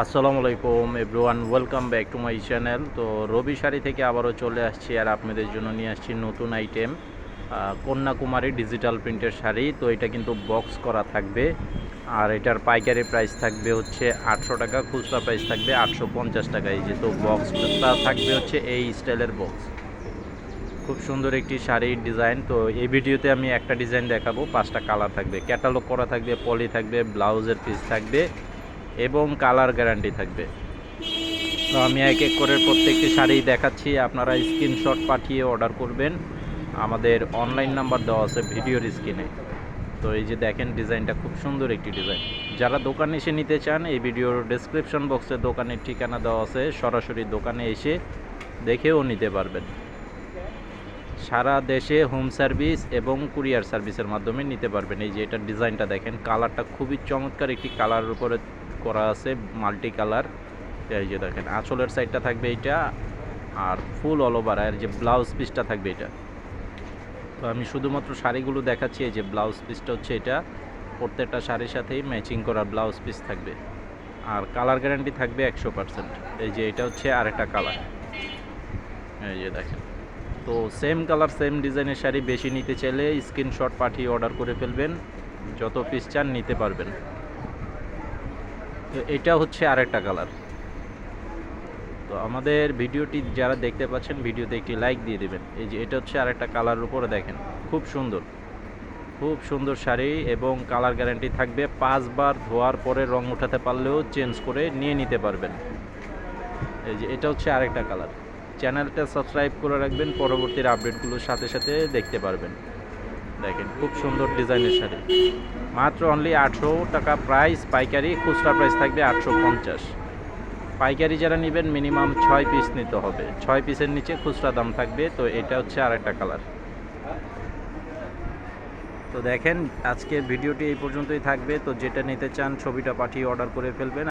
আসসালামু আলাইকুম everyone, welcome back to my channel. তো রবি শাড়ি থেকে আবারও চলে আসছি আর আপনাদের জন্য নিয়ে আসছি নতুন আইটেম কন্যাকুমারী ডিজিটাল প্রিন্টের শাড়ি। তো এটা কিন্তু বক্স করা থাকবে আর এটার পাইকারি প্রাইস থাকবে হচ্ছে আটশো টাকা, খুচরা প্রাইস থাকবে আটশো পঞ্চাশ টাকা। এই যে তো বক্সটা থাকবে হচ্ছে এই স্টাইলের বক্স খুব সুন্দর একটি শাড়ির ডিজাইন তো এই ভিডিওতে আমি একটা ডিজাইন দেখাবো, পাঁচটা কালার থাকবে। ক্যাটালগ করা থাকবে পলি থাকবে ব্লাউজের পিস থাকবে। এবং কালার গ্যারান্টি থাকবে। তো আমি এক এক করে প্রত্যেকটি শাড়ি দেখাচ্ছি, আপনারা স্ক্রিনশট পাঠিয়ে অর্ডার করবেন। আমাদের অনলাইন নাম্বার দেওয়া আছে ভিডিওর স্ক্রিনে। তো এই যে দেখেন, ডিজাইনটা খুব সুন্দর একটি ডিজাইন। যারা দোকানে এসে নিতে চান, এই ভিডিওর ডেসক্রিপশন বক্সে দোকানের ঠিকানা দেওয়া আছে। সরাসরি দোকানে এসে দেখেও নিতে পারবেন। সারা দেশে হোম সার্ভিস এবং কুরিয়ার সার্ভিসের মাধ্যমে নিতে পারবেন। এই যে এটার ডিজাইনটা দেখেন কালারটা খুবই চমৎকার একটি কালার উপরে করা আছে মাল্টি কালার। এই যে দেখেন, আঁচলের সাইডটা থাকবে এইটা আর ফুল অল ওভার আর যে ব্লাউজ পিসটা থাকবে এটা। তো আমি শুধুমাত্র শাড়িগুলো দেখাচ্ছি, এই যে ব্লাউজ পিসটা হচ্ছে এটা। প্রত্যেকটা শাড়ির সাথেই ম্যাচিং করা ব্লাউজ পিস থাকবে। আর কালার গ্যারান্টি থাকবে একশো পার্সেন্ট এই যে এটা হচ্ছে আরেকটা কালার এই যে দেখেন। তো সেম কালার সেম ডিজাইনের শাড়ি, বেশি নিতে চাইলে স্ক্রিনশট পাঠিয়ে অর্ডার করে ফেলবেন। যত পিস চান, নিতে পারবেন। এটা হচ্ছে আরেকটা কালার তো আমাদের ভিডিওটি যারা দেখতে পাচ্ছেন, ভিডিওতে একটি লাইক দিয়ে দেবেন। এই যে এটা হচ্ছে আরেকটা কালার উপরে দেখেন, খুব সুন্দর। খুব সুন্দর শাড়ি এবং কালার গ্যারান্টি থাকবে। পাঁচবার ধোয়ার পরে রং উঠাতে পারলেও চেঞ্জ করে নিয়ে নিতে পারবেন। এই যে এটা হচ্ছে আরেকটা কালার চ্যানেলটা সাবস্ক্রাইব করে রাখবেন, পরবর্তীর আপডেটগুলোর সাথে সাথে দেখতে পারবেন। দেখেন, খুব সুন্দর ডিজাইনের শাড়ি। মাত্র অনলি আটশো টাকা প্রাইস পাইকারি, খুচরা প্রাইস থাকবে আটশো পঞ্চাশ। পাইকারি যারা নেবেন মিনিমাম ছয় পিস নিতে হবে। ছয় পিসের নিচে খুচরা দাম থাকবে, তো এটা হচ্ছে আরেকটা কালার তো দেখেন, আজকের ভিডিওটি এই পর্যন্তই থাকবে। তো যেটা নিতে চান, ছবিটা পাঠিয়ে অর্ডার করে ফেলবেন।